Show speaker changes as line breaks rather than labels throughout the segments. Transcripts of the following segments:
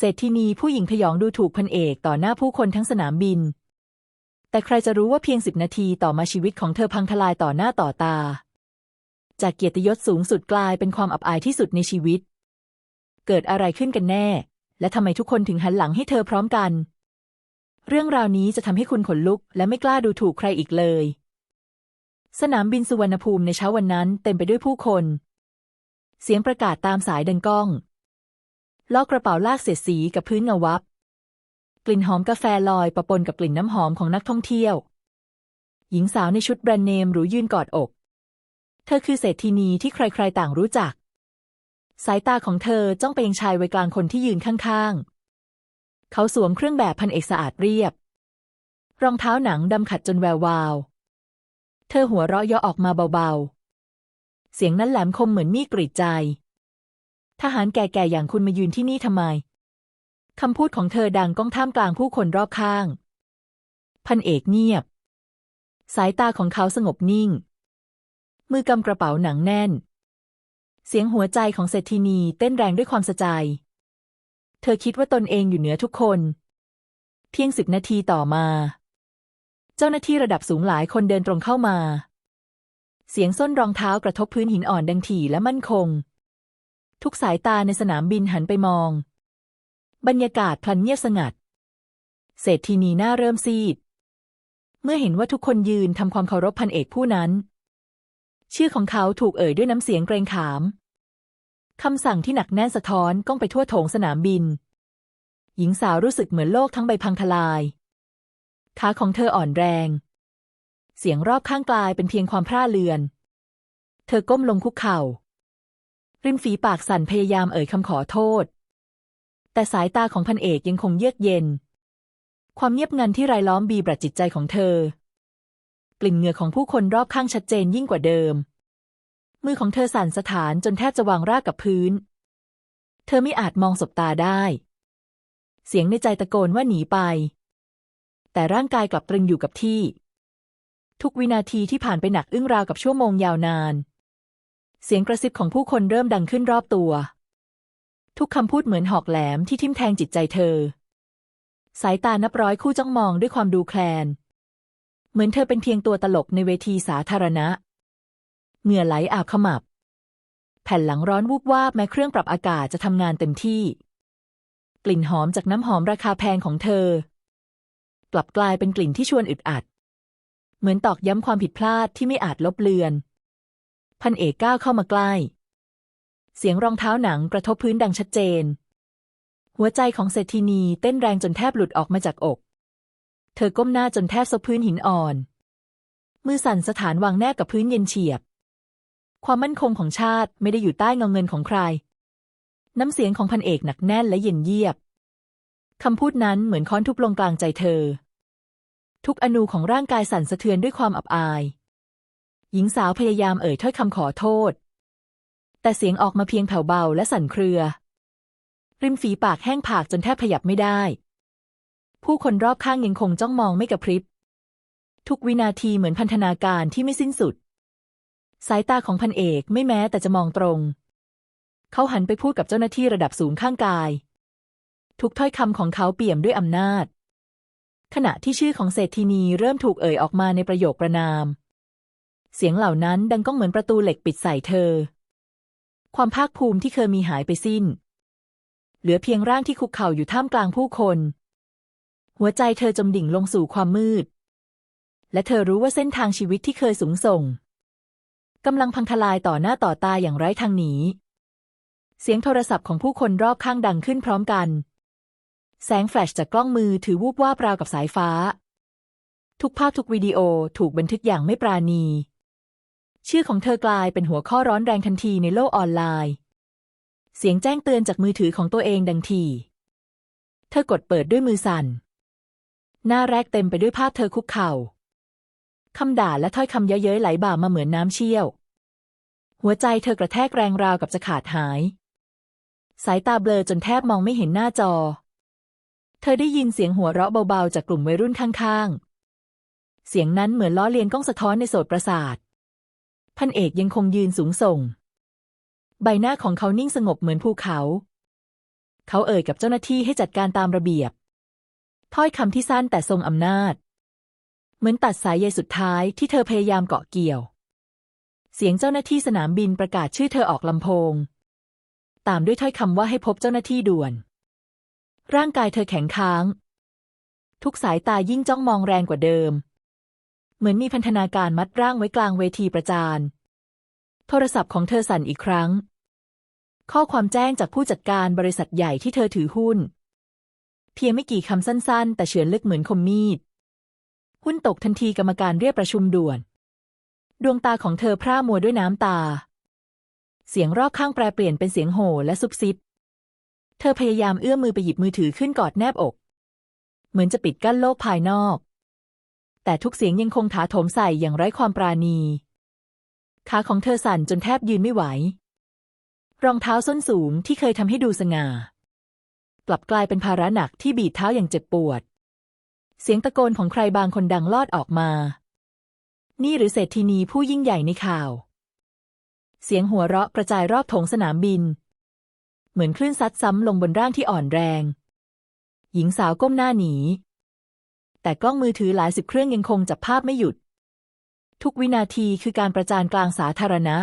เศรษฐินีผู้หญิงพยองดูถูกพันเอกต่อหน้าผู้คนทั้งสนามบิน แต่ใครจะรู้ว่าเพียงสิบนาทีต่อมาชีวิตของเธอพังทลายต่อหน้าต่อตา จากเกียรติยศสูงสุดกลายเป็นความอับอายที่สุดในชีวิต เกิดอะไรขึ้นกันแน่ และทำไมทุกคนถึงหันหลังให้เธอพร้อมกัน เรื่องราวนี้จะทำให้คุณขนลุก และไม่กล้าดูถูกใครอีกเลย สนามบินสุวรรณภูมิในเช้าวันนั้นเต็มไปด้วยผู้คน เสียงประกาศตามสายดังก้อง ลอกกระเป๋าลากเสียดสีกับพื้นเงาวับ กลิ่นหอมกาแฟลอยปะปนกับกลิ่นน้ำหอมของนักท่องเที่ยว หญิงสาวในชุดแบรนด์เนมหรูยืนกอดอก เธอคือเศรษฐินีที่ใครๆต่างรู้จัก สายตาของเธอจ้องไปยังชายวัยกลางคนที่ยืนข้างๆ เขาสวมเครื่องแบบพันเอกสะอาดเรียบ รองเท้าหนังดำขัดจนแวววาว เธอหัวเราะยาะออกมาเบาๆ เสียงนั้นแหลมคมเหมือนมีดกรีดใจ ทหารแก่ๆอย่างคุณมายืนที่นี่ทำไม คำพูดของเธอดังก้องท่ามกลางผู้คนรอบข้าง พันเอกเงียบ สายตาของเขาสงบนิ่ง มือกำกระเป๋าหนังแน่น เสียงหัวใจของเศรษฐินีเต้นแรงด้วยความสะใจ เธอคิดว่าตนเองอยู่เหนือทุกคนเพียงสิบนาทีต่อมา เจ้าหน้าที่ระดับสูงหลายคนเดินตรงเข้ามา เสียงส้นรองเท้ากระทบพื้นหินอ่อนดังถี่และมั่นคง ทุกสายตาในสนามบินหันไปมอง บรรยากาศพลันเงียบสงัด เศรษฐีนีหน้าเริ่มซีด เมื่อเห็นว่าทุกคนยืนทำความเคารพพันเอกผู้นั้น ชื่อของเขาถูกเอ่ยด้วยน้ำเสียงเกรงขามคำสั่งที่หนักแน่นสะท้อนก้องไปทั่วโถงสนามบิน หญิงสาวรู้สึกเหมือนโลกทั้งใบพังทลาย ขาของเธออ่อนแรง เสียงรอบข้างกลายเป็นเพียงความพร่าเลือน เธอก้มลงคุกเข่า ริมฝีปากสั่นพยายามเอ่ยคำขอโทษ แต่สายตาของพันเอกยังคงเยือกเย็น ความเงียบงันที่รายล้อมบีบรัดจิตใจของเธอ กลิ่นเหงื่อของผู้คนรอบข้างชัดเจนยิ่งกว่าเดิม มือของเธอสั่นสะท้านจนแทบจะวางรากกับพื้น เธอไม่อาจมองสบตาได้ เสียงในใจตะโกนว่าหนีไป แต่ร่างกายกลับตรึงอยู่กับที่ ทุกวินาทีที่ผ่านไปหนักอึ้งราวกับชั่วโมงยาวนาน เสียงกระซิบของผู้คนเริ่มดังขึ้นรอบตัว ทุกคำพูดเหมือนหอกแหลมที่ทิ่มแทงจิตใจเธอ สายตานับร้อยคู่จ้องมองด้วยความดูแคลน เหมือนเธอเป็นเพียงตัวตลกในเวทีสาธารณะ เหงื่อไหลอาบขมับ แผ่นหลังร้อนวูบวาบแม้เครื่องปรับอากาศจะทำงานเต็มที่ กลิ่นหอมจากน้ำหอมราคาแพงของเธอ กลับกลายเป็นกลิ่นที่ชวนอึดอัด เหมือนตอกย้ำความผิดพลาดที่ไม่อาจลบเลือน พันเอกก้าวเข้ามาใกล้ เสียงรองเท้าหนังกระทบพื้นดังชัดเจน หัวใจของเศรษฐินีเต้นแรงจนแทบหลุดออกมาจากอก เธอก้มหน้าจนแทบซบพื้นหินอ่อน มือสั่นสถานวางแนบกับพื้นเย็นเฉียบ ความมั่นคงของชาติไม่ได้อยู่ใต้เงาเงินของใคร น้ำเสียงของพันเอกหนักแน่นและเย็นเยียบคำพูดนั้นเหมือนค้อนทุบลงกลางใจเธอ ทุกอนูของร่างกายสั่นสะเทือนด้วยความอับอาย หญิงสาวพยายามเอ่ยถ้อยคำขอโทษ แต่เสียงออกมาเพียงแผ่วเบาและสั่นเครือ ริมฝีปากแห้งผากจนแทบขยับไม่ได้ ผู้คนรอบข้างยังคงจ้องมองไม่กระพริบ ทุกวินาทีเหมือนพันธนาการที่ไม่สิ้นสุด สายตาของพันเอกไม่แม้แต่จะมองตรง เขาหันไปพูดกับเจ้าหน้าที่ระดับสูงข้างกาย ทุกถ้อยคำของเขาเปี่ยมด้วยอำนาจ ขณะที่ชื่อของเศรษฐินีเริ่มถูกเอ่ยออกมาในประโยคประนาม เสียงเหล่านั้นดังก้องเหมือนประตูเหล็กปิดใส่เธอ ความภาคภูมิที่เคยมีหายไปสิ้น เหลือเพียงร่างที่คุกเข่าอยู่ท่ามกลางผู้คน หัวใจเธอจมดิ่งลงสู่ความมืด และเธอรู้ว่าเส้นทางชีวิตที่เคยสูงส่งกำลังพังทลายต่อหน้าต่อตาอย่างไร้ทางหนีเสียงโทรศัพท์ของผู้คนรอบข้างดังขึ้นพร้อมกัน แสงแฟลชจากกล้องมือถือวูบวาบราวกับสายฟ้า ทุกภาพทุกวิดีโอถูกบันทึกอย่างไม่ปราณี ชื่อของเธอกลายเป็นหัวข้อร้อนแรงทันทีในโลกออนไลน์ เสียงแจ้งเตือนจากมือถือของตัวเองดังที เธอกดเปิดด้วยมือสั่น หน้าแรกเต็มไปด้วยภาพเธอคุกเข่า คำด่าและถ้อยคำเย้ยๆไหลบ่ามาเหมือนน้ำเชี่ยว หัวใจเธอกระแทกแรงราวกับจะขาดหาย สายตาเบลอจนแทบมองไม่เห็นหน้าจอ เธอได้ยินเสียงหัวเราะเบาๆจากกลุ่มวัยรุ่นข้างๆ เสียงนั้นเหมือนล้อเลียนกล้องสะท้อนในโสตประสาท พันเอกยังคงยืนสูงส่ง ใบหน้าของเขานิ่งสงบเหมือนภูเขา เขาเอ่ยกับเจ้าหน้าที่ให้จัดการตามระเบียบ ถ้อยคำที่สั้นแต่ทรงอำนาจ เหมือนตัดสายใยสุดท้ายที่เธอพยายามเกาะเกี่ยว เสียงเจ้าหน้าที่สนามบินประกาศชื่อเธอออกลำโพง ตามด้วยถ้อยคำว่าให้พบเจ้าหน้าที่ด่วน ร่างกายเธอแข็งค้าง ทุกสายตายิ่งจ้องมองแรงกว่าเดิม เหมือนมีพันธนาการมัดร่างไว้กลางเวทีประจานโทรศัพท์ของเธอสั่นอีกครั้ง ข้อความแจ้งจากผู้จัดการบริษัทใหญ่ที่เธอถือหุ้น เพียงไม่กี่คำสั้น ๆ แต่เฉือนลึกเหมือนคมมีด หุ้นตกทันทีกรรมการเรียกประชุมด่วน ดวงตาของเธอพร่ามัวด้วยน้ำตา เสียงรอบข้างแปรเปลี่ยนเป็นเสียงโห่และซุบซิบ เธอพยายามเอื้อมมือไปหยิบมือถือขึ้นกอดแนบอก เหมือนจะปิดกั้นโลกภายนอก แต่ทุกเสียงยังคงถาโถมใส่อย่างไร้ความปราณี ขาของเธอสั่นจนแทบยืนไม่ไหว รองเท้าส้นสูงที่เคยทำให้ดูสง่า กลับกลายเป็นภาระหนักที่บีบเท้าอย่างเจ็บปวด เสียงตะโกนของใครบางคนดังลอดออกมา นี่หรือเศรษฐีนีผู้ยิ่งใหญ่ในข่าว เสียงหัวเราะกระจายรอบถงสนามบิน เหมือนคลื่นซัดซ้ำลงบนร่างที่อ่อนแรง หญิงสาวก้มหน้าหนี แต่กล้องมือถือหลายสิบเครื่องยังคงจับภาพไม่หยุด ทุกวินาทีคือการประจานกลางสาธารณะ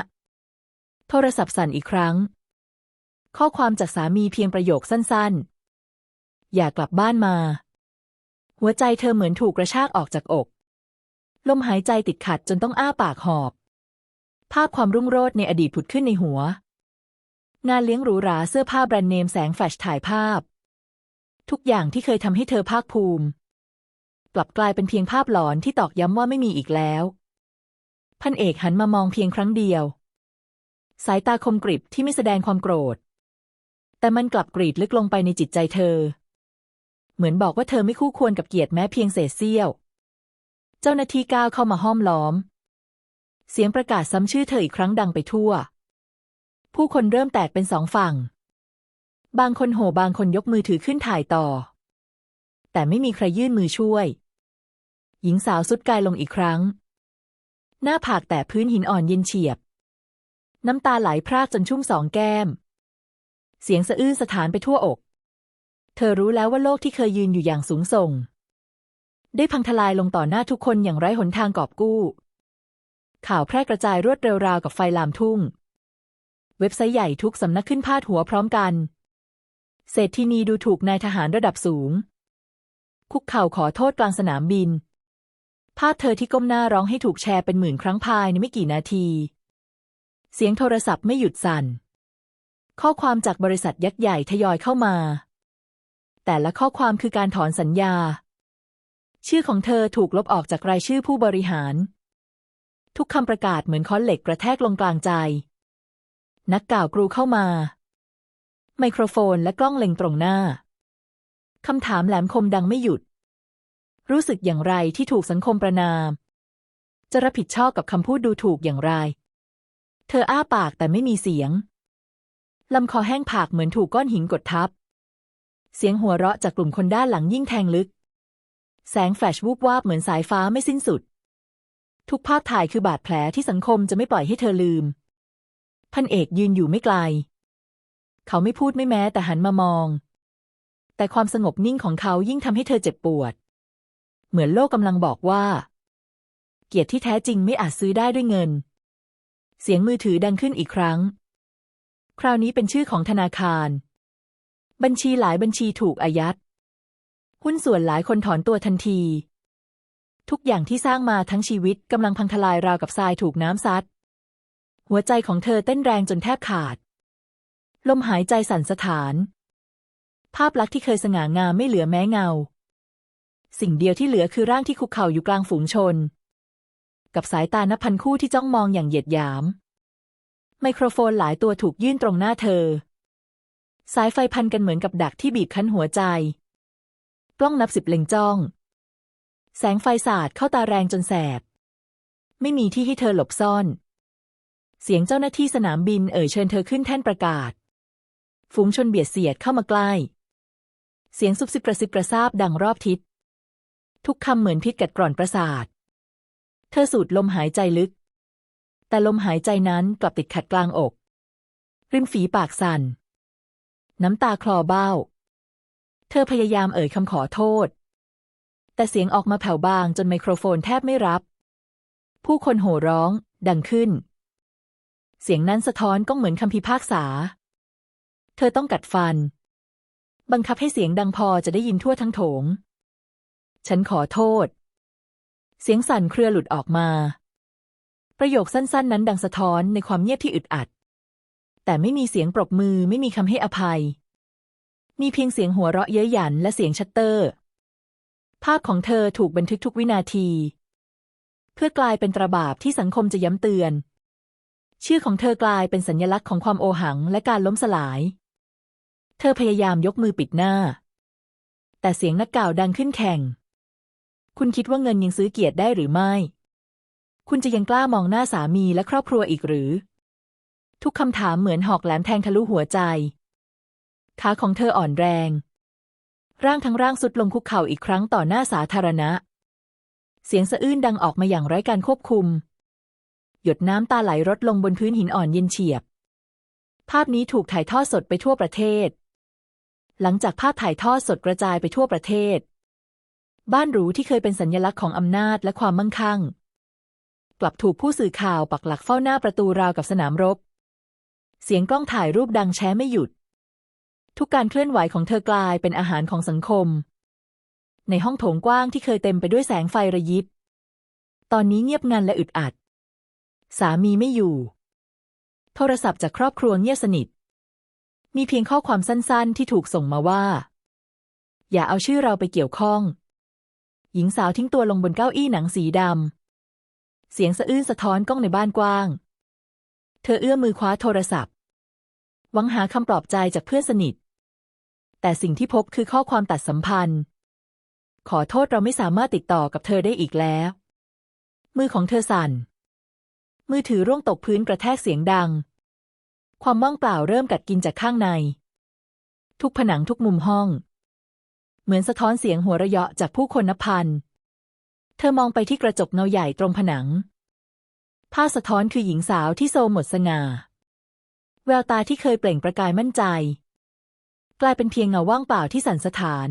โทรศัพท์สั่นอีกครั้ง ข้อความจากสามีเพียงประโยคสั้นๆ อย่ากลับบ้านมา หัวใจเธอเหมือนถูกกระชากออกจากอก ลมหายใจติดขัดจนต้องอ้าปากหอบ ภาพความรุ่งโรจน์ในอดีตผุดขึ้นในหัว งานเลี้ยงหรูหราเสื้อผ้าแบรนด์เนมแสงแฟลชถ่ายภาพ ทุกอย่างที่เคยทำให้เธอภาคภูมิ กลับกลายเป็นเพียงภาพหลอนที่ตอกย้ำว่าไม่มีอีกแล้ว พันเอกหันมามองเพียงครั้งเดียว สายตาคมกริบที่ไม่แสดงความโกรธ แต่มันกลับกรีดลึกลงไปในจิตใจเธอ เหมือนบอกว่าเธอไม่คู่ควรกับเกียรติแม้เพียงเศษเสี้ยว เจ้าหน้าที่ก้าวเข้ามาห้อมล้อม เสียงประกาศซ้ำชื่อเธออีกครั้งดังไปทั่ว ผู้คนเริ่มแตกเป็นสองฝั่ง บางคนโห่บางคนยกมือถือขึ้นถ่ายต่อแต่ไม่มีใครยื่นมือช่วย หญิงสาวสุดกายลงอีกครั้ง หน้าผากแต่พื้นหินอ่อนเย็นเฉียบ น้ำตาไหลพรากจนชุ่มสองแก้ม เสียงสะอื้นสถานไปทั่วอก เธอรู้แล้วว่าโลกที่เคยยืนอยู่อย่างสูงส่ง ได้พังทลายลงต่อหน้าทุกคนอย่างไร้หนทางกอบกู้ ข่าวแพร่กระจายรวดเร็วราวกับไฟลามทุ่ง เว็บไซต์ใหญ่ทุกสำนักขึ้นพาดหัวพร้อมกัน เศรษฐินีดูถูกนายทหารระดับสูงคุกเข่าขอโทษกลางสนามบิน ภาพเธอที่ก้มหน้าร้องให้ถูกแชร์เป็นหมื่นครั้งภายในไม่กี่นาที เสียงโทรศัพท์ไม่หยุดสั่น ข้อความจากบริษัทยักษ์ใหญ่ทยอยเข้ามา แต่ละข้อความคือการถอนสัญญา ชื่อของเธอถูกลบออกจากรายชื่อผู้บริหาร ทุกคำประกาศเหมือนค้อนเหล็กกระแทกลงกลางใจ นักกล่าวกรูเข้ามา ไมโครโฟนและกล้องเล็งตรงหน้าคำถามแหลมคมดังไม่หยุด รู้สึกอย่างไรที่ถูกสังคมประนาม จะรับผิดชอบกับคำพูดดูถูกอย่างไร เธออ้าปากแต่ไม่มีเสียง ลำคอแห้งผากเหมือนถูกก้อนหินกดทับ เสียงหัวเราะจากกลุ่มคนด้านหลังยิ่งแทงลึก แสงแฟลชวูบวาบเหมือนสายฟ้าไม่สิ้นสุด ทุกภาพถ่ายคือบาดแผลที่สังคมจะไม่ปล่อยให้เธอลืม พันเอกยืนอยู่ไม่ไกล เขาไม่พูดไม่แม้แต่หันมามอง แต่ความสงบนิ่งของเขายิ่งทำให้เธอเจ็บปวด เหมือนโลกกำลังบอกว่า เกียรติที่แท้จริงไม่อาจซื้อได้ด้วยเงิน เสียงมือถือดังขึ้นอีกครั้ง คราวนี้เป็นชื่อของธนาคาร บัญชีหลายบัญชีถูกอายัด หุ้นส่วนหลายคนถอนตัวทันที ทุกอย่างที่สร้างมาทั้งชีวิตกำลังพังทลายราวกับทรายถูกน้ำซัด หัวใจของเธอเต้นแรงจนแทบขาด ลมหายใจสั่นสะท้าน ภาพลักษณ์ที่เคยสง่างามไม่เหลือแม้เงา สิ่งเดียวที่เหลือคือร่างที่คุกเข่าอยู่กลางฝูงชน กับสายตานับพันคู่ที่จ้องมองอย่างเหยียดหยาม ไมโครโฟนหลายตัวถูกยื่นตรงหน้าเธอ สายไฟพันกันเหมือนกับดักที่บีบคั้นหัวใจ กล้องนับสิบเล็งจ้อง แสงไฟสาดเข้าตาแรงจนแสบ ไม่มีที่ให้เธอหลบซ่อน เสียงเจ้าหน้าที่สนามบินเอ่ยเชิญเธอขึ้นแท่นประกาศ ฝูงชนเบียดเสียดเข้ามาใกล้ เสียงซุบซิบกระซิบกระซาบดังรอบทิศ ทุกคำเหมือนพิษกัดกร่อนประสาท เธอสูดลมหายใจลึก แต่ลมหายใจนั้นกลับติดขัดกลางอก ริมฝีปากสั่น น้ำตาคลอเบ้า เธอพยายามเอ่ยคำขอโทษ แต่เสียงออกมาแผ่วบางจนไมโครโฟนแทบไม่รับ ผู้คนโห่ร้อง ดังขึ้น เสียงนั้นสะท้อนก็เหมือนคำพิพากษา เธอต้องกัดฟัน บังคับให้เสียงดังพอจะได้ยินทั่วทั้งโถง ฉันขอโทษ เสียงสั่นเครือหลุดออกมา ประโยคสั้น ๆ นั้นดังสะท้อนในความเงียบที่อึดอัด แต่ไม่มีเสียงปรบมือไม่มีคำให้อภัย มีเพียงเสียงหัวเราะเย้ยหยันและเสียงชัตเตอร์ ภาพของเธอถูกบันทึกทุกวินาที เพื่อกลายเป็นตราบาปที่สังคมจะย้ำเตือน ชื่อของเธอกลายเป็นสัญลักษณ์ของความโอหังและการล้มสลาย เธอพยายามยกมือปิดหน้าแต่เสียงนักกล่าวดังขึ้นแข่ง คุณคิดว่าเงินยังซื้อเกียรติได้หรือไม่ คุณจะยังกล้ามองหน้าสามีและครอบครัวอีกหรือ ทุกคำถามเหมือนหอกแหลมแทงทะลุหัวใจ ขาของเธออ่อนแรง ร่างทั้งร่างสุดลงคุกเข่าอีกครั้งต่อหน้าสาธารณะ เสียงสะอื้นดังออกมาอย่างไร้การควบคุม หยดน้ำตาไหลรดลงบนพื้นหินอ่อนเย็นเฉียบ ภาพนี้ถูกถ่ายทอดสดไปทั่วประเทศ หลังจากภาพถ่ายทอดสดกระจายไปทั่วประเทศ บ้านหรูที่เคยเป็นสัญลักษณ์ของอำนาจและความมั่งคั่ง กลับถูกผู้สื่อข่าวปักหลักเฝ้าหน้าประตูราวกับสนามรบ เสียงกล้องถ่ายรูปดังแช้ไม่หยุด ทุกการเคลื่อนไหวของเธอกลายเป็นอาหารของสังคม ในห้องโถงกว้างที่เคยเต็มไปด้วยแสงไฟระยิบ ตอนนี้เงียบงันและอึดอัด สามีไม่อยู่ โทรศัพท์จากครอบครัวเงียบสนิท มีเพียงข้อความสั้นๆ ที่ถูกส่งมาว่า อย่าเอาชื่อเราไปเกี่ยวข้อง หญิงสาวทิ้งตัวลงบนเก้าอี้หนังสีดำ เสียงสะอื้นสะท้อนกล้องในบ้านกว้าง เธอเอื้อมมือคว้าโทรศัพท์ หวังหาคำปลอบใจจากเพื่อนสนิท แต่สิ่งที่พบคือข้อความตัดสัมพันธ์ ขอโทษเราไม่สามารถติดต่อกับเธอได้อีกแล้ว มือของเธอสั่น มือถือร่วงตกพื้นกระแทกเสียงดัง ความว่างเปล่าเริ่มกัดกินจากข้างใน ทุกผนังทุกมุมห้อง เหมือนสะท้อนเสียงหัวเราะเยาะจากผู้คนนับพัน เธอมองไปที่กระจกเงาใหญ่ตรงผนัง ภาพสะท้อนคือหญิงสาวที่โซมหมดสง่า แววตาที่เคยเปล่งประกายมั่นใจ กลายเป็นเพียงเงาว่างเปล่าที่สั่นสะท้าน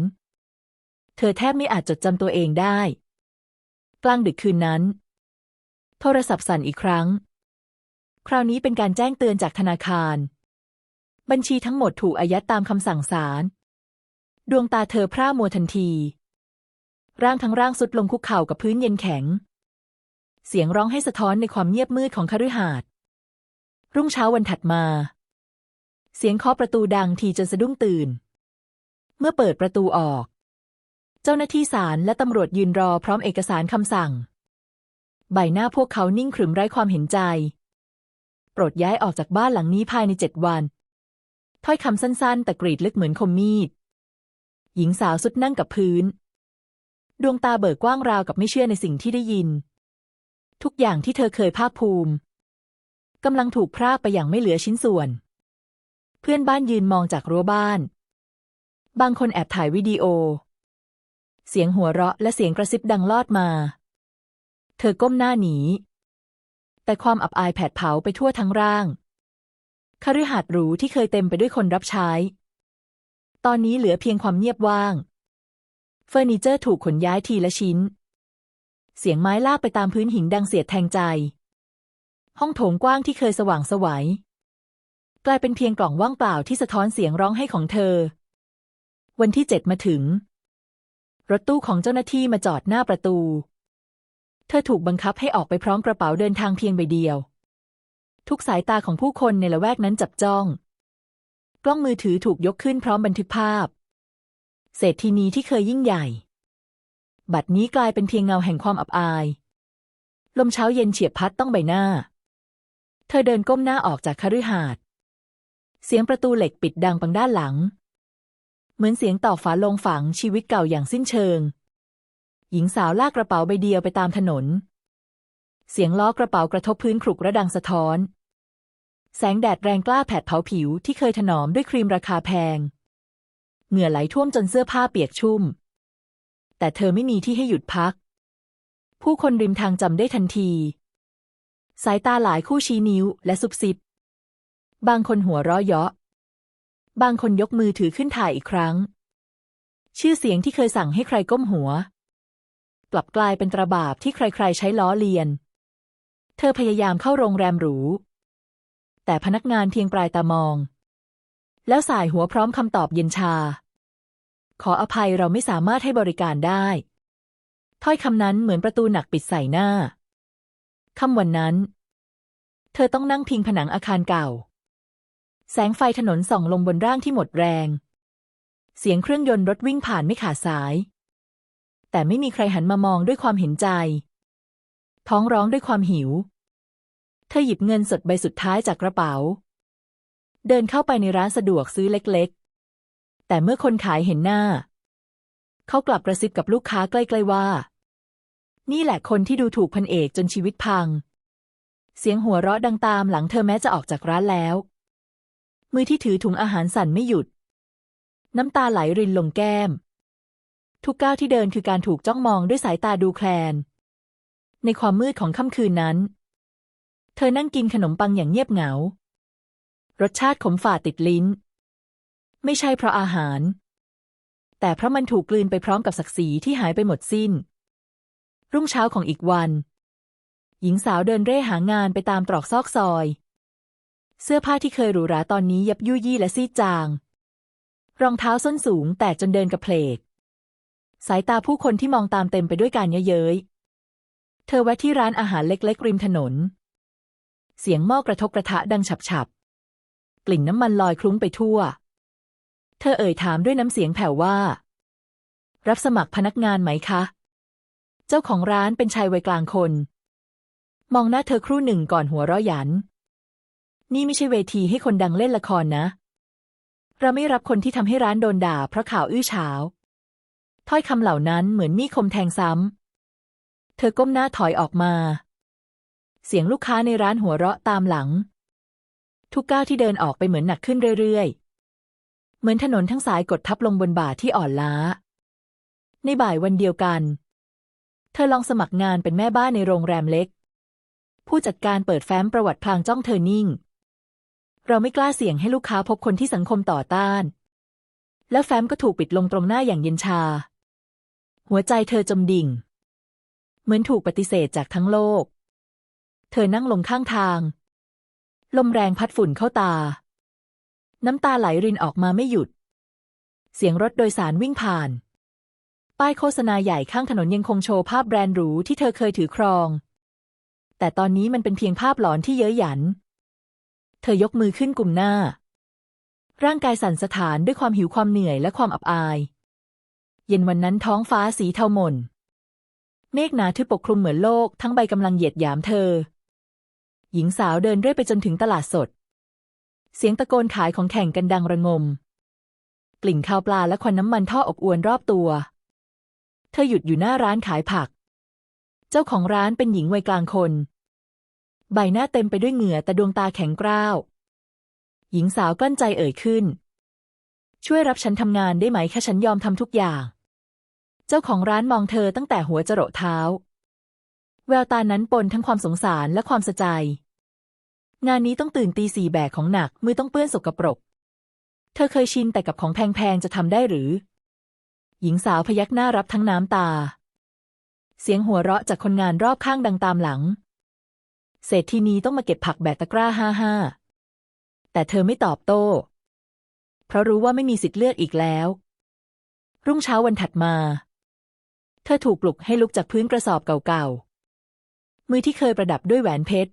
เธอแทบไม่อาจจดจำตัวเองได้ กลางดึกคืนนั้น โทรศัพท์สั่นอีกครั้ง คราวนี้เป็นการแจ้งเตือนจากธนาคาร บัญชีทั้งหมดถูกอายัดตามคำสั่งศาล ดวงตาเธอพร่ามัวทันที ร่างทั้งร่างสุดลงคุกเข่ากับพื้นเย็นแข็ง เสียงร้องให้สะท้อนในความเงียบมืดของคฤหาสน์รุ่งเช้าวันถัดมา เสียงเคาะประตูดังทีจนสะดุ้งตื่น เมื่อเปิดประตูออก เจ้าหน้าที่ศาลและตำรวจยืนรอพร้อมเอกสารคำสั่ง ใบหน้าพวกเขานิ่งขรึมไร้ความเห็นใจ โปรดย้ายออกจากบ้านหลังนี้ภายในเจ็ดวัน ถ้อยคำสั้นๆ แต่กรีดลึกเหมือนคมมีด หญิงสาวสุดนั่งกับพื้น ดวงตาเบิกกว้างราวกับไม่เชื่อในสิ่งที่ได้ยิน ทุกอย่างที่เธอเคยภาคภูมิกำลังถูกพรากไปอย่างไม่เหลือชิ้นส่วน เพื่อนบ้านยืนมองจากรั้วบ้าน บางคนแอบถ่ายวิดีโอ เสียงหัวเราะและเสียงกระซิบดังลอดมา เธอก้มหน้าหนี แต่ความอับอายแผดเผาไปทั่วทั้งร่างคฤหาสน์หรูที่เคยเต็มไปด้วยคนรับใช้ ตอนนี้เหลือเพียงความเงียบว่าง เฟอร์นิเจอร์ถูกขนย้ายทีละชิ้น เสียงไม้ลากไปตามพื้นหินดังเสียดแทงใจ ห้องโถงกว้างที่เคยสว่างสวัยกลายเป็นเพียงกล่องว่างเปล่าที่สะท้อนเสียงร้องไห้ของเธอ วันที่เจ็ดมาถึง รถตู้ของเจ้าหน้าที่มาจอดหน้าประตู เธอถูกบังคับให้ออกไปพร้อมกระเป๋าเดินทางเพียงใบเดียว ทุกสายตาของผู้คนในละแวกนั้นจับจ้อง กล้องมือถือถูกยกขึ้นพร้อมบันทึกภาพ เศรษฐีนีที่เคยยิ่งใหญ่ บัดนี้กลายเป็นเพียงเงาแห่งความอับอาย ลมเช้าเย็นเฉียบพัดต้องใบหน้า เธอเดินก้มหน้าออกจากคฤหาสน์เสียงประตูเหล็กปิดดังปังด้านหลัง เหมือนเสียงต่อฝาโลงฝังชีวิตเก่าอย่างสิ้นเชิง หญิงสาวลากกระเป๋าใบเดียวไปตามถนน เสียงล้อกระเป๋ากระทบพื้นครุกระดังสะท้อน แสงแดดแรงกล้าแผดเผาผิวที่เคยถนอมด้วยครีมราคาแพง เหงื่อไหลท่วมจนเสื้อผ้าเปียกชุ่ม แต่เธอไม่มีที่ให้หยุดพัก ผู้คนริมทางจำได้ทันที สายตาหลายคู่ชี้นิ้วและซุบซิบ บางคนหัวเราะเยาะ บางคนยกมือถือขึ้นถ่ายอีกครั้ง ชื่อเสียงที่เคยสั่งให้ใครก้มหัว กลับกลายเป็นตราบาปที่ใครๆใช้ล้อเลียน เธอพยายามเข้าโรงแรมหรู แต่พนักงานเพียงปลายตามอง แล้วสายหัวพร้อมคำตอบเย็นชา ขออภัยเราไม่สามารถให้บริการได้ ถ้อยคำนั้นเหมือนประตูหนักปิดใส่หน้าค่ำวันนั้น เธอต้องนั่งพิงผนังอาคารเก่า แสงไฟถนนส่องลงบนร่างที่หมดแรง เสียงเครื่องยนต์รถวิ่งผ่านไม่ขาดสาย แต่ไม่มีใครหันมามองด้วยความเห็นใจ ท้องร้องด้วยความหิว เธอหยิบเงินสดใบสุดท้ายจากกระเป๋า เดินเข้าไปในร้านสะดวกซื้อเล็กๆ แต่เมื่อคนขายเห็นหน้า เขากลับกระซิบกับลูกค้าใกล้ๆว่า นี่แหละคนที่ดูถูกพันเอกจนชีวิตพัง เสียงหัวเราะดังตามหลังเธอแม้จะออกจากร้านแล้ว มือที่ถือถุงอาหารสั่นไม่หยุด น้ำตาไหลรินลงแก้ม ทุกก้าวที่เดินคือการถูกจ้องมองด้วยสายตาดูแคลน ในความมืดของค่ำคืนนั้น ธอนั่งกินขนมปังอย่างเงียบเหงา รสชาติขมฝาดติดลิ้น ไม่ใช่เพราะอาหาร แต่เพราะมันถูกกลืนไปพร้อมกับศักดิ์ศรีที่หายไปหมดสิ้น รุ่งเช้าของอีกวัน หญิงสาวเดินเร่หางานไปตามตรอกซอกซอย เสื้อผ้าที่เคยหรูหราตอนนี้ยับยุยี่และซีดจาง รองเท้าส้นสูงแตกจนเดินกระเพลก สายตาผู้คนที่มองตามเต็มไปด้วยการเย้ยเย้ยเธอแวะที่ร้านอาหารเล็กๆริมถนน เสียงหม้อกระทบกระทะดังฉับๆ กลิ่นน้ำมันลอยคลุ้งไปทั่ว เธอเอ่ยถามด้วยน้ำเสียงแผ่วว่า รับสมัครพนักงานไหมคะ เจ้าของร้านเป็นชายวัยกลางคน มองหน้าเธอครู่หนึ่งก่อนหัวเราะหยัน นี่ไม่ใช่เวทีให้คนดังเล่นละครนะ เราไม่รับคนที่ทำให้ร้านโดนด่าเพราะข่าวอื้อฉาว ถ้อยคำเหล่านั้นเหมือนมีคมแทงซ้ำเธอก้มหน้าถอยออกมา เสียงลูกค้าในร้านหัวเราะตามหลัง ทุกก้าวที่เดินออกไปเหมือนหนักขึ้นเรื่อยๆ เหมือนถนนทั้งสายกดทับลงบนบ่าที่อ่อนล้า ในบ่ายวันเดียวกัน เธอลองสมัครงานเป็นแม่บ้านในโรงแรมเล็ก ผู้จัดการเปิดแฟ้มประวัติพลางจ้องเธอนิ่ง เราไม่กล้าเสี่ยงให้ลูกค้าพบคนที่สังคมต่อต้าน แล้วแฟ้มก็ถูกปิดลงตรงหน้าอย่างเย็นชา หัวใจเธอจมดิ่ง เหมือนถูกปฏิเสธจากทั้งโลก เธอนั่งลงข้างทาง ลมแรงพัดฝุ่นเข้าตา น้ำตาไหลรินออกมาไม่หยุด เสียงรถโดยสารวิ่งผ่าน ป้ายโฆษณาใหญ่ข้างถนนยังคงโชว์ภาพแบรนด์หรูที่เธอเคยถือครอง แต่ตอนนี้มันเป็นเพียงภาพหลอนที่เย้ยหยัน เธอยกมือขึ้นกลุ่มหน้า ร่างกายสั่นสะท้านด้วยความหิวความเหนื่อยและความอับอาย เย็นวันนั้นท้องฟ้าสีเทาหม่นเมฆหนาทึบปกคลุมเหมือนโลกทั้งใบกำลังเหยียดหยามเธอ หญิงสาวเดินเรื่อยไปจนถึงตลาดสด เสียงตะโกนขายของแข่งกันดังระงม กลิ่นข้าวปลาและควันน้ำมันท่ออบอวนรอบตัว เธอหยุดอยู่หน้าร้านขายผัก เจ้าของร้านเป็นหญิงวัยกลางคน ใบหน้าเต็มไปด้วยเหงื่อแต่ดวงตาแข็งกร้าว หญิงสาวกลั้นใจเอ่ยขึ้น ช่วยรับฉันทำงานได้ไหมแค่ฉันยอมทำทุกอย่าง เจ้าของร้านมองเธอตั้งแต่หัวจรดเท้าแววตานั้นปนทั้งความสงสารและความสะใจ งานนี้ต้องตื่นตีสี่แบกของหนัก มือต้องเปื้อนสกปรก เธอเคยชินแต่กับของแพงๆ จะทำได้หรือ หญิงสาวพยักหน้ารับทั้งน้ำตา เสียงหัวเราะจากคนงานรอบข้างดังตามหลัง เศรษฐีนี้ต้องมาเก็บผักแบกตะกร้าห้าห้า แต่เธอไม่ตอบโต้ เพราะรู้ว่าไม่มีสิทธิ์เลือกอีกแล้ว รุ่งเช้าวันถัดมา เธอถูกปลุกให้ลุกจากพื้นกระสอบเก่าๆ มือที่เคยประดับด้วยแหวนเพชร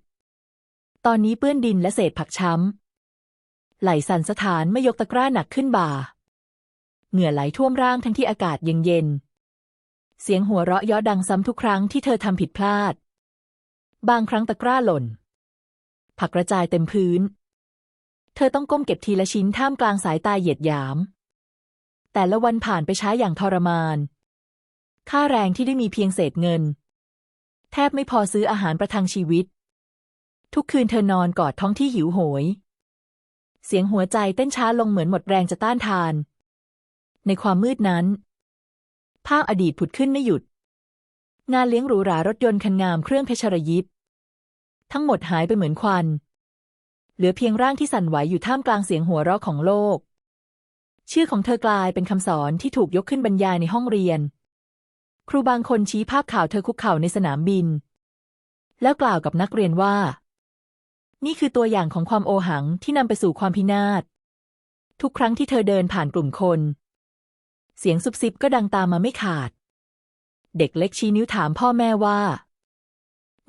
ตอนนี้เปื้อนดินและเศษผักช้ำ ไหลสั่นสะท้านไม่ยกตะกร้าหนักขึ้นบ่า เหงื่อไหลท่วมร่างทั้งที่อากาศเย็นเย็น เสียงหัวเราะย้อดังซ้ำทุกครั้งที่เธอทำผิดพลาด บางครั้งตะกร้าหล่น ผักกระจายเต็มพื้น เธอต้องก้มเก็บทีละชิ้นท่ามกลางสายตาเหยียดหยาม แต่ละวันผ่านไปช้าอย่างทรมาน ค่าแรงที่ได้มีเพียงเศษเงิน แทบไม่พอซื้ออาหารประทังชีวิต ทุกคืนเธอนอนกอดท้องที่หิวโหย เสียงหัวใจเต้นช้าลงเหมือนหมดแรงจะต้านทาน ในความมืดนั้น ภาพอดีตผุดขึ้นไม่หยุด งานเลี้ยงหรูหรารถยนต์คันงามเครื่องเพชรยิบ ทั้งหมดหายไปเหมือนควัน เหลือเพียงร่างที่สั่นไหวอยู่ท่ามกลางเสียงหัวเราะของโลก ชื่อของเธอกลายเป็นคำสอนที่ถูกยกขึ้นบรรยายในห้องเรียน ครูบางคนชี้ภาพข่าวเธอคุกเข่าในสนามบิน แล้วกล่าวกับนักเรียนว่า นี่คือตัวอย่างของความโอหังที่นำไปสู่ความพินาศ ทุกครั้งที่เธอเดินผ่านกลุ่มคน เสียงซุบซิบก็ดังตามมาไม่ขาด เด็กเล็กชี้นิ้วถามพ่อแม่ว่า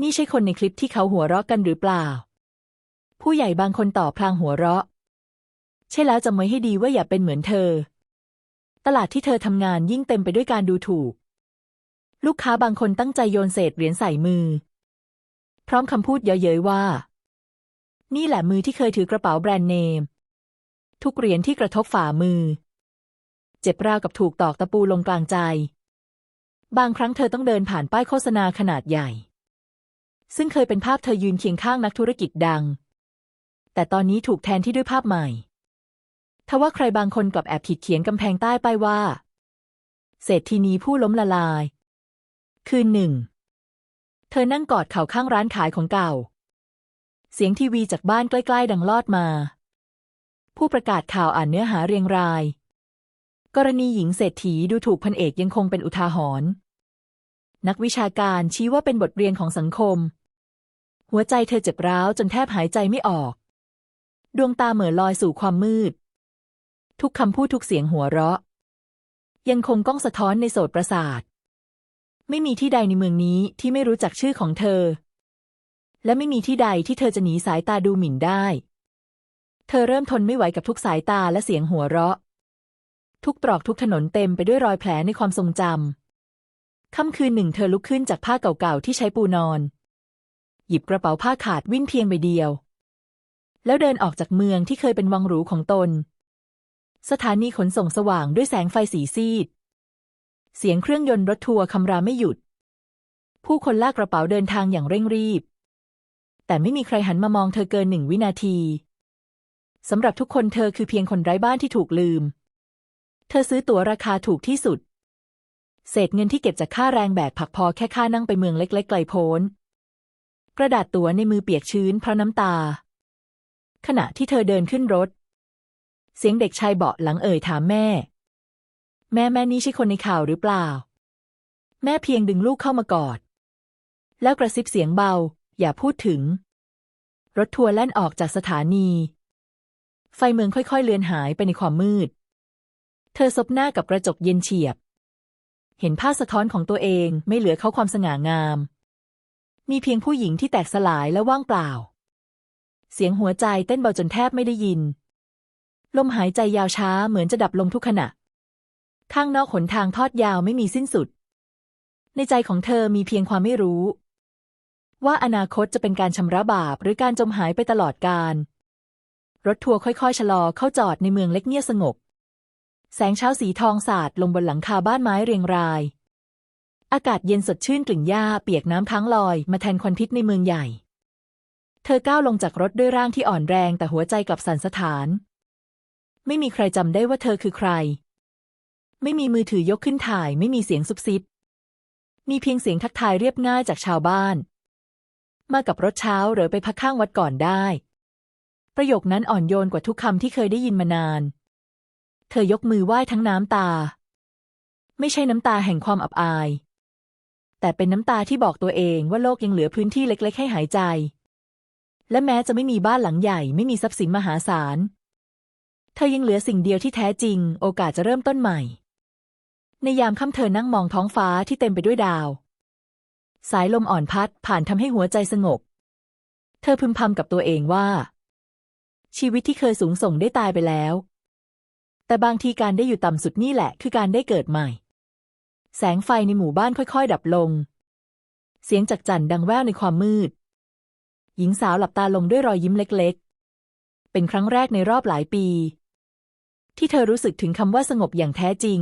นี่ใช่คนในคลิปที่เขาหัวเราะกันหรือเปล่า ผู้ใหญ่บางคนตอบพลางหัวเราะ ใช่แล้วจำไว้ให้ดีว่าอย่าเป็นเหมือนเธอ ตลาดที่เธอทำงานยิ่งเต็มไปด้วยการดูถูก ลูกค้าบางคนตั้งใจโยนเศษเหรียญใส่มือ พร้อมคำพูดเยอะเย้ยว่า นี่แหละมือที่เคยถือกระเป๋าแบรนด์เนม ทุกเหรียญที่กระทบฝ่ามือ เจ็บราวกับถูกตอกตะปูลงกลางใจ บางครั้งเธอต้องเดินผ่านป้ายโฆษณาขนาดใหญ่ ซึ่งเคยเป็นภาพเธอยืนเคียงข้างนักธุรกิจดัง แต่ตอนนี้ถูกแทนที่ด้วยภาพใหม่ทว่าใครบางคนกลับแอบขีดเขียนกำแพงใต้ป้ายว่า เศรษฐีนีผู้ล้มละลาย คืนหนึ่ง เธอนั่งกอดเข่าข้างร้านขายของเก่า เสียงทีวีจากบ้านใกล้ ๆ ดังลอดมา ผู้ประกาศข่าวอ่านเนื้อหาเรียงราย กรณีหญิงเศรษฐีดูถูกพันเอกยังคงเป็นอุทาหรณ์นักวิชาการชี้ว่าเป็นบทเรียนของสังคม หัวใจเธอเจ็บร้าวจนแทบหายใจไม่ออก ดวงตาเหม่อลอยสู่ความมืด ทุกคำพูดทุกเสียงหัวเราะ ยังคงก้องสะท้อนในโสตประสาท ไม่มีที่ใดในเมืองนี้ที่ไม่รู้จักชื่อของเธอ และไม่มีที่ใดที่เธอจะหนีสายตาดูหมิ่นได้ เธอเริ่มทนไม่ไหวกับทุกสายตาและเสียงหัวเราะ ทุกตรอกทุกถนนเต็มไปด้วยรอยแผลในความทรงจำค่ำคืนหนึ่งเธอลุกขึ้นจากผ้าเก่าๆที่ใช้ปูนอน หยิบกระเป๋าผ้าขาดวิ่นเพียงใบเดียว แล้วเดินออกจากเมืองที่เคยเป็นวังหรูของตน สถานีขนส่งสว่างด้วยแสงไฟสีซีด เสียงเครื่องยนต์รถทัวร์คำรามไม่หยุด ผู้คนลากกระเป๋าเดินทางอย่างเร่งรีบ แต่ไม่มีใครหันมามองเธอเกินหนึ่งวินาทีสำหรับทุกคนเธอคือเพียงคนไร้บ้านที่ถูกลืม เธอซื้อตั๋วราคาถูกที่สุด เศษเงินที่เก็บจากค่าแรงแบกผักพอแค่ค่านั่งไปเมืองเล็กๆไกลโพ้น กระดาษตั๋วในมือเปียกชื้นเพราะน้ำตา ขณะที่เธอเดินขึ้นรถ เสียงเด็กชายเบาะหลังเอ่ยถามแม่ แม่แม่นี่ใช่คนในข่าวหรือเปล่า แม่เพียงดึงลูกเข้ามากอด แล้วกระซิบเสียงเบา อย่าพูดถึง รถทัวร์แล่นออกจากสถานี ไฟเมืองค่อยๆเลือนหายไปในความมืด เธอซบหน้ากับกระจกเย็นเฉียบ เห็นภาพสะท้อนของตัวเองไม่เหลือเขาความสง่างาม มีเพียงผู้หญิงที่แตกสลายและว่างเปล่า เสียงหัวใจเต้นเบาจนแทบไม่ได้ยิน ลมหายใจยาวช้าเหมือนจะดับลงทุกขณะ ข้างนอกหนทางทอดยาวไม่มีสิ้นสุด ในใจของเธอมีเพียงความไม่รู้ ว่าอนาคตจะเป็นการชำระบาปหรือการจมหายไปตลอดกาลรถทัวร์ค่อยๆ ชะลอเข้าจอดในเมืองเล็กเงียบสงบ แสงเช้าสีทองสาดลงบนหลังคาบ้านไม้เรียงราย อากาศเย็นสดชื่นกลิ่นหญ้าเปียกน้ำค้างลอยมาแทนควันพิษในเมืองใหญ่ เธอก้าวลงจากรถด้วยร่างที่อ่อนแรงแต่หัวใจกลับสั่นสะท้าน ไม่มีใครจำได้ว่าเธอคือใคร ไม่มีมือถือยกขึ้นถ่าย ไม่มีเสียงซุบซิบมีเพียงเสียงทักทายเรียบง่ายจากชาวบ้าน มากับรถเช้าหรือไปพักข้างวัดก่อนได้ ประโยคนั้นอ่อนโยนกว่าทุกคำที่เคยได้ยินมานาน เธอยกมือไหว้ทั้งน้ำตา ไม่ใช่น้ำตาแห่งความอับอาย แต่เป็นน้ำตาที่บอกตัวเองว่าโลกยังเหลือพื้นที่เล็ก ๆ ให้หายใจ และแม้จะไม่มีบ้านหลังใหญ่ไม่มีทรัพย์สินมหาศาล เธอยังเหลือสิ่งเดียวที่แท้จริง โอกาสจะเริ่มต้นใหม่ ในยามค่ำเธอนั่งมองท้องฟ้าที่เต็มไปด้วยดาว สายลมอ่อนพัดผ่านทำให้หัวใจสงบ เธอพึมพำกับตัวเองว่า ชีวิตที่เคยสูงส่งได้ตายไปแล้ว แต่บางทีการได้อยู่ต่ำสุดนี่แหละ คือการได้เกิดใหม่ แสงไฟในหมู่บ้านค่อยๆ ดับลง เสียงจักจั่นดังแว่วในความมืด หญิงสาวหลับตาลงด้วยรอยยิ้มเล็กๆ เป็นครั้งแรกในรอบหลายปี ที่เธอรู้สึกถึงคำว่าสงบอย่างแท้จริง